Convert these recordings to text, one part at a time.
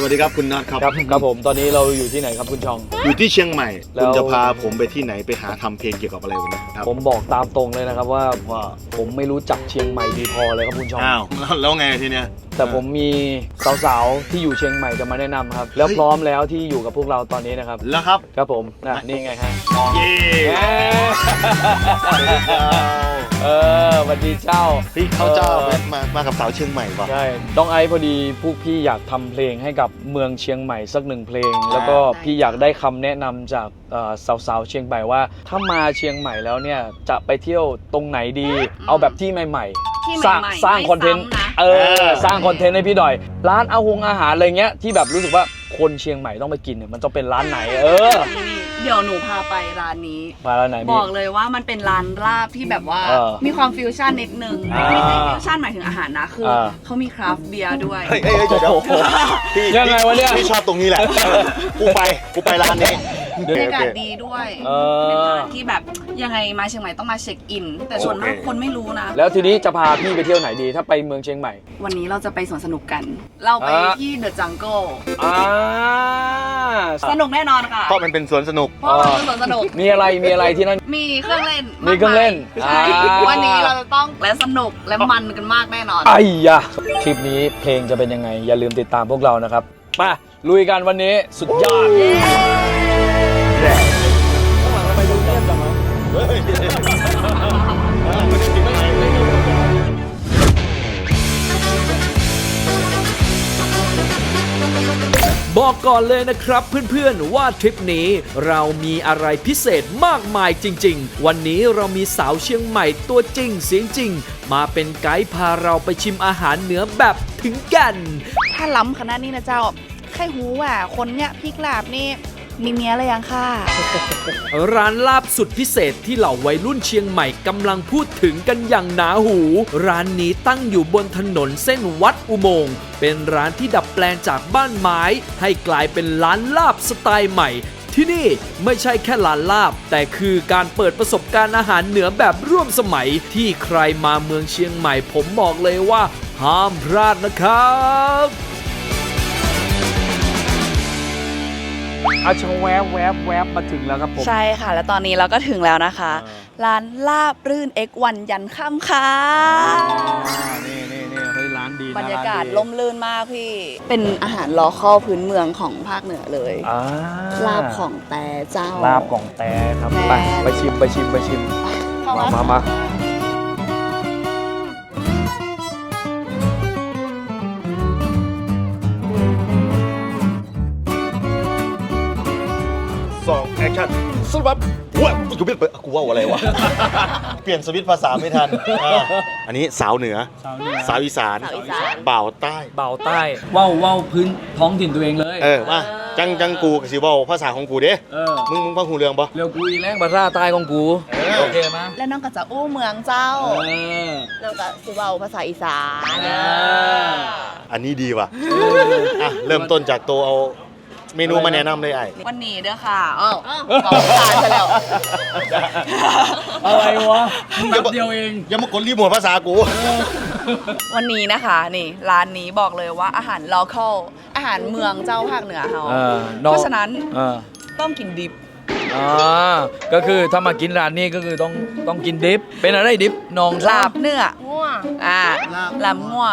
สวัสดีครับคุณน็อตครับครับครับผมตอนนี้เราอยู่ที่ไหนครับคุณชอง อยู่ที่เชียงใหม่แล้ว คุณจะพาผมไปที่ไหนไปหาทำเพลงเกี่ยวกับอะไรวันนี้ครับผมบอกตามตรงเลยนะครับว่าว่าผมไม่รู้จักเชียงใหม่ดีพอเลยครับคุณชอง อ้าวแล้วแล้วไงทีเนี้ย แต่ผมมีสาวๆที่อยู่เชียงใหม่จะมาแนะนำครับ แล้วเฮ้ย พร้อมแล้วที่อยู่กับพวกเราตอนนี้นะครับ แล้วครับครับผมนะนี่ไงฮะเย้เอ อสวัสดีเจ้า พี่เขาเจ้าแวะมามากับสาวเชียงใหม่ป่ะ ใช่ต้องไอซ์พอดีพวกพี่อยากทำเพลงให้กับเมืองเชียงใหม่สักหนึ่งเพลง แล้วก็พี่อยากได้คำแนะนำจากเอ่อสาวๆเชียงใหม่ว่า ถ้ามาเชียงใหม่แล้วเนี่ยจะไปเที่ยวตรงไหนดี เอาแบบที่ใหม่ที่ๆสร้างใหม่ๆสร้างไม่คอนเทนต์ซ้ำนะ เออสร้างคอนเทนต์ให้พี่หน่อย ร้านอาหงอาหารอะไรเงี้ยที่แบบรู้สึกว่าคนเชียงใหม่ต้องไปกินเนี่ยมันต้องเป็นร้านไหน เออนี่ เดี๋ยวหนูพาไปร้านนี้ มาร้านไหนบพี่ อกเลยว่ามันเป็นร้านลาบที่แบบว่าเออมีความฟิวชั่นนิดนึงอ่าไม่ใช่ฟิวชั่นหมายถึงอาหารนะคืออา เขามีคราฟต์เบียร์ด้วย เฮ้ยเฮ้ยเฮ้ยเดี๋ยวเดี๋ยวโอ้โหพี่ยังไงวะเนี่ย พี่ชอบตรงนี้แหละเออกูไปกูไปร้านนี้ บรรยากาศดีด้วยเอเป็นอร้านที่แบบยังไงมาเชียงใหม่ต้องมาเช็คอิน แต่ส่วนมากโอเคคนไม่รู้นะ แล้วทีนี้จะพาพี่ไปเที่ยวไหนดี ถ้าไปเมืองเชียงใหม่ วันนี้เราจะไปสวนสนุกกัน เราไปอ่าที่เดอะจังเกิลอ่า สนุกแน่นอนค่ะเพราะมันเป็นสวนสนุก เพราะว่ามันเป็นสวนสนุก มีอะไร มีอะไรที่นั่น มีเครื่องเล่นมีเครื่องเล่นใช่อ่า วันนี้เราจะต้องและสนุกและมันกันมากแน่นอน ไอ้ยะคลิปนี้เพลงจะเป็นยังไง อย่าลืมติดตามพวกเรานะครับ ไป ลุยกันวันนี้ สุดยอด บอกก่อนเลยนะครับเพื่อนๆว่าทริปนี้เรามีอะไรพิเศษมากมายจริง ๆ วันนี้เรามีสาวเชียงใหม่ตัวจริงเสียงจริง มาเป็นไกด์พาเราไปชิมอาหารเหนือแบบถึงกัน ถ้าล้ำขนาดนี้นะเจ้าใครหูว่าคนเนี้ยพริกลาบนี่ มีเมียอะไรยังค่ะ ร้านลาบสุดพิเศษที่เหล่าวัยรุ่นเชียงใหม่กำลังพูดถึงกันอย่างหนาหู ร้านนี้ตั้งอยู่บนถนนเส้นวัดอุโมงค์เป็นร้านที่ดัดแปลงจากบ้านไม้ ให้กลายเป็นร้านลาบสไตล์ใหม่ ที่นี่ไม่ใช่แค่ร้านลาบ แต่คือการเปิดประสบการณ์อาหารเหนือแบบร่วมสมัยที่ใครมาเมืองเชียงใหม่ ผมบอกเลยว่า ห้ามพลาดนะครับ อาชแวบแวบแวบมาถึงแล้วครับผม ใช่ค่ะ แล้วตอนนี้เราก็ถึงแล้วนะคะร้านลาบรื่น X1 ยันค่ำค่ะนี่นี่นี่เฮ้ยร้านดีนะบรรยากาศนดีล่มลื่นมากพี่ เป็นอาหารลอคอพื้นเมืองของภาคเหนือเลย อ่าลาบของแต่เจ้า ลาบของแต่ครับ แม่ ไปไปชิมไปชิมไปชิมเข้ามามามา คชั่นสวัสดีว้ากูไม่เปิดกูว่าอะไรวะ เปลี่ยนสวิตช์ภาษาไม่ทันอ่าอันนี้สาวเหนือสาวเหนือ สาวอีสานสาวอีสาน บ่าวใต้ เบาใต้ว่าวว่าวพื้นท้องถิ่นตัวเองเลยเออมาจังจังกูกับสิเว้าภาษาของกูเด้เออมึงมึงฟังหูเรื่องปะ เร็วกูอีแรงภาษาใต้ของกูเออโอเคไหมและน้องก็จะอู้เมืองเจ้า เออแล้วก็สิเว้าภาษาอีสาน อ่า อันนี้ดีว่ะอะ เริ่มต้นจากตัวเอา เมนูมาแนะนำเลยไอ้วันนี้เด้อค่ะอ้าวบอกภาษาซะแล้ว อะไรวะมึงแป๊บเดียวเอง อย่ามากดรีโมทภาษากู วันนี้นะคะนี่ร้านนี้บอกเลยว่าอาหาร local อาหารเมืองเจ้าภาคเหนือเขาเออ เพราะฉะนั้นเออ ต้องกินดิบ อ่าก็คือถ้ามากินร้านนี้ก็คือต้องต้องกินดิฟ เป็นอะไรดิฟน้องลาบเนื้ออ่าลาบงัว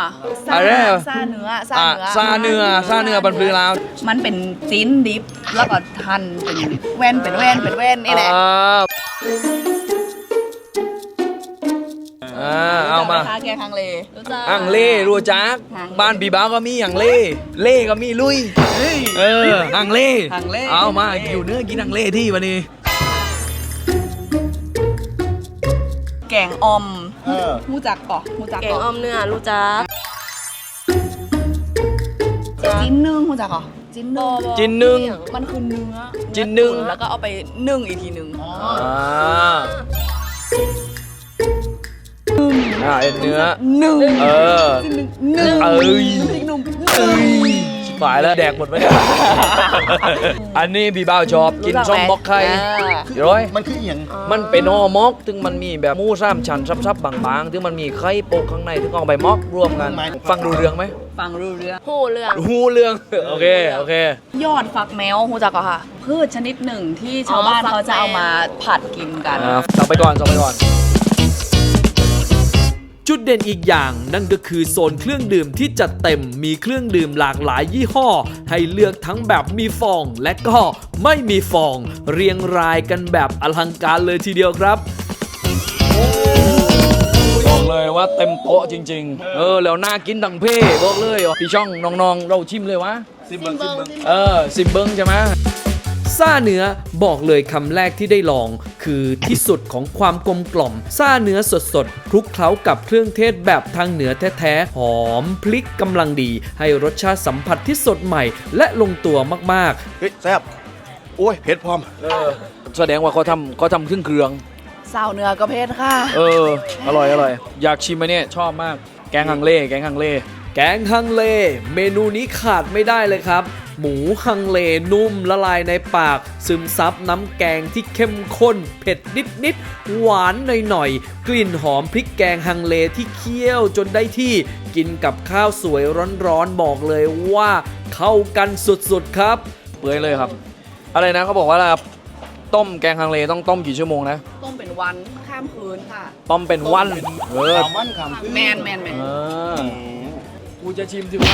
ซาอะไรอะซาเนื้อซาอะเนื้อซาเนื้อซาเนื้อบันพลือลาวมันเป็นจิ้นดิบแล้วก็ทันเป็นแว่นเป็นแว่นเป็นแว่นนี่แหละ อ่า อ่าเอามารู้จักไหคะแกงฮังเลรู้จักอังเล่รู้จักอังเล่บ้านปีบ้าวก็มีอังเล่ เล่ก็มีลุย เอออังเล่อังเล่เอามาอังเล่ อยู่เนื้อกินอังเล่ที่วันนี้ แกงออมเออ มูจักก่อมูจักแกงก่ออ้อมเนื้อรู้จักจิ้นนึ่งมูจักก่อจิ้นนึ่งจินหนึ่ง มันคือเนื้อจิ้นนึ่ง แล้วก็เอาไปนึ่งอีกทีหนึ่งอ่า อ่าเอ็นเนื้อนึ่งเออจิ้นนึ่งนึ่งเอ้ย น้ำพริกหนุ่มเอ้ยฝ่ายแล้วแดกหมดไหมเนี่ยอันนี้พี่บ้าวชอบกินส้มบอกไข่อ่าเดี๋ยวร้อย มันคืออหย่างมันเป็นห่อหมกถึงมันมีแบบหมูสามชั้นซับๆบางๆถึงมันมีไข่โปะข้างในถึงเอาไปหมอกรวมกัน ฟังดูเรื่องไหมฟังรู้เรื่องหูเรื่องหูเรื่อง โอเค โอเค ยอดฟักแมวหูจักก็ค่ะ พืชชนิดหนึ่งที่ชาวบ้านอ๋อฟักเขาจะเอาแมวมาผัดกินกัน อ่าสั่งไปก่อนสั่งไปก่อน จุดเด่นอีกอย่างนั่นก็คือโซนเครื่องดื่มที่จัดเต็มมีเครื่องดื่มหลากหลายยี่ห้อ ให้เลือกทั้งแบบมีฟองและก็ไม่มีฟอง เรียงรายกันแบบอลังการเลยทีเดียวครับบอกเลยว่าเต็มโต๊ะจริง ๆ เออ แล้วน่ากินทั้งเพ่บอกเลยอะพี่ช่องน้องๆ เราชิมเลยวะซิมเบิงซิมเบิงเออสิบเบิ้งใช่ไหม ซ่าเนื้อบอกเลยคำแรกที่ได้ลอง คือที่สุดของความกลมกล่อม ซ่าเนื้อสดๆคลุกเคล้ากับเครื่องเทศแบบทางเหนือแท้ๆ หอมพลิกกำลังดี ให้รสชาติสัมผัสที่สดใหม่ และลงตัวมากๆเฮ้ยแซ่บโอ้ยเผ็ดพร้อมเออแสดงว่าเขาทำเขาทำเครื่องเครื่อง สาวเนื้อก็เพชรค่ะ เออ อร่อยอร่อย อยากชิมไหมเนี่ยชอบมาก แกงฮังเลแกงฮังเล แกงฮังเล เมนูนี้ขาดไม่ได้เลยครับ หมูฮังเลนุ่มละลายในปาก ซึมซับน้ำแกงที่เข้มข้น เผ็ดนิดๆหวานหน่อยๆ กลิ่นหอมพริกแกงฮังเลที่เคี่ยวจนได้ที่ กินกับข้าวสวยร้อนๆบอกเลยว่า เข้ากันสุดๆครับ เปื่อยเลยครับ อะไรนะเขาบอกว่าอะไรครับต้มแกงฮังเลต้องต้มกี่ชั่วโมงนะ ต้มเป็นวันข้ามคืนค่ะ ต้มเป็นวัน เออขามวันขามคืนแมนแมนแมน เออ กูจะชิมสิไง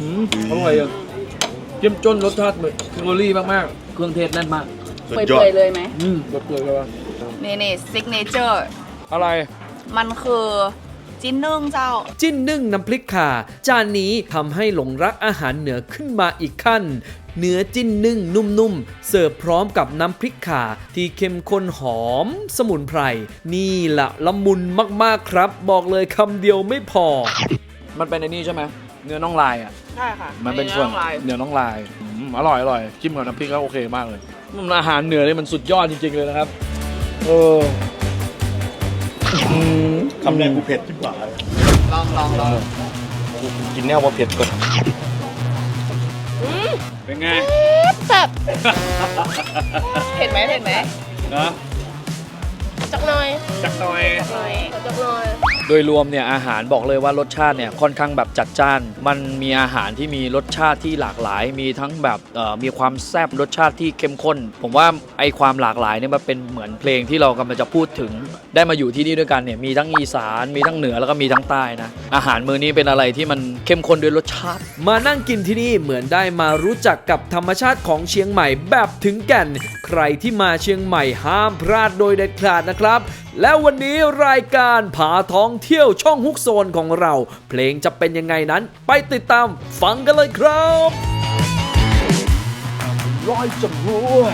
อืมอร่อยอะเจิ้มจนรสชาติเหมือนเกอรี่มากๆ เครื่องเทศแน่นมาก สุดเปืยอด่อยๆเลยไหมอืมเปื่อยๆเลยว่ะนี่นี่ซิกเนเจอร์อะไร มันคือ จิ้นนึ่งเจ้า จิ้นนึ่งน้ำพริกข่า จานนี้ทำให้หลงรักอาหารเหนือขึ้นมาอีกขั้น เนื้อจิ้นนึ่งนุ่มๆ เสิร์ฟพร้อมกับน้ำพริกข่า ที่เข้มข้นหอม สมุนไพร นี่ละละมุนมากๆครับ บอกเลยคำเดียวไม่พอ มันเป็นไอ้นี่ใช่ไหมเนื้อน่องลายอะ ใช่ค่ะมันเป็นส่วนลายเนื้อน่องลายอืมอร่อยอร่อยจิ้มกับน้ำพริกก็โอเคมากเลยมันอาหารเหนือนี่มันสุดยอดจริงๆเลยนะครับ เอออืม คำแรกกูเผ็ดที่บ่าลองลองลองกินแนวว่าเผ็ดก่อนเป็นไงเห็นไหมเห็นไหมนะจักหน่อย จักหน่อยหน่อยจักหน่อย โดยรวมเนี่ยอาหารบอกเลยว่ารสชาติเนี่ยค่อนข้างแบบจัดจ้าน มันมีอาหารที่มีรสชาติที่หลากหลาย มีทั้งแบบมีความแซ่บรสชาติที่เข้มข้น ผมว่าไอความหลากหลายเนี่ยมันเป็นเหมือนเพลงที่เรากำลังจะพูดถึง ได้มาอยู่ที่นี่ด้วยกันเนี่ยมีทั้งอีสาน มีทั้งเหนือแล้วก็มีทั้งใต้นะอาหารมื้อนี้เป็นอะไรที่มันเข้มข้นด้วยรสชาติ มานั่งกินที่นี่เหมือนได้มารู้จักกับธรรมชาติของเชียงใหม่แบบถึงแก่น ใครที่มาเชียงใหม่ห้ามพลาดโดยเด็ดขาดนะครับ และวันนี้รายการผาท้องเที่ยวช่องฮุกโซนของเรา เพลงจะเป็นยังไงนั้น ไปติดตามฟังกันเลยครับร้อยจมูก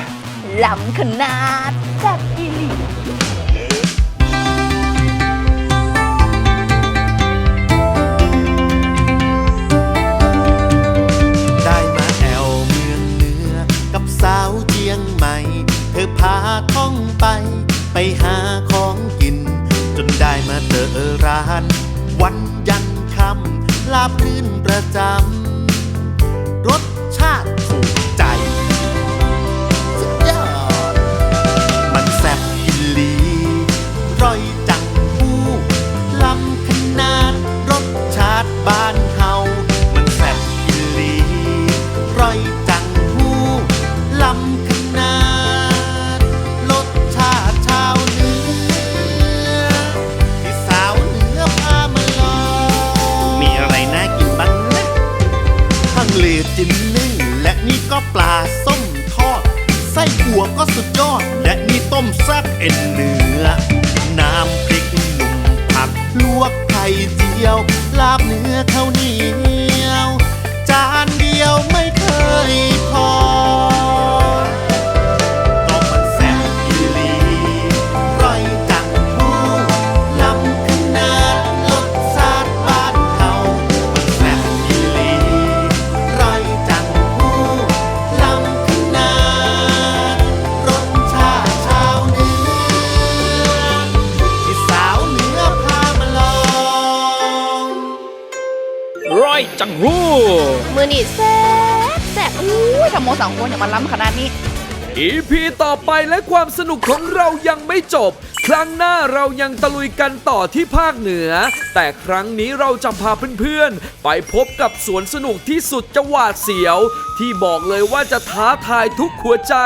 ลำขนาดแซ่บอีหลี นี่ก็ปลาส้มทอด ไส้อั่วก็สุดยอด และนี่ต้มแซ่บเอ็นเนื้อ น้ำพริกหนุ่มผักลวกไข่เจียว ลาบเนื้อข้าวเหนียว จังหู้มือนี่แซ่บแซ่บอุ้ยทำโมสังคนอย่ามาล้ำขนาดนี้อีพีต่อไปและความสนุกของเรายังไม่จบ ครั้งหน้าเรายังตะลุยกันต่อที่ภาคเหนือ แต่ครั้งนี้เราจะพาเพื่อนๆ ไปพบกับสวนสนุกที่สุดจะหวาดเสียวที่บอกเลยว่าจะท้าทายทุกหัวใจ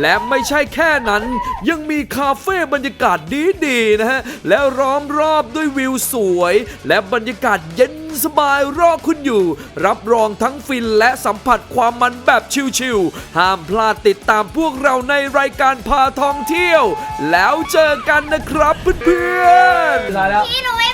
และไม่ใช่แค่นั้น ยังมีคาเฟ่บรรยากาศดีๆนะฮะ และล้อมรอบด้วยวิวสวย และบรรยากาศเย็นสบายรอคุณอยู่ รับรองทั้งฟินและสัมผัสความมันแบบชิลๆห้ามพลาดติดตามพวกเราในรายการพาท่องเที่ยว แล้วเจอกันนะครับเพื่อนๆ พี่หนูไม่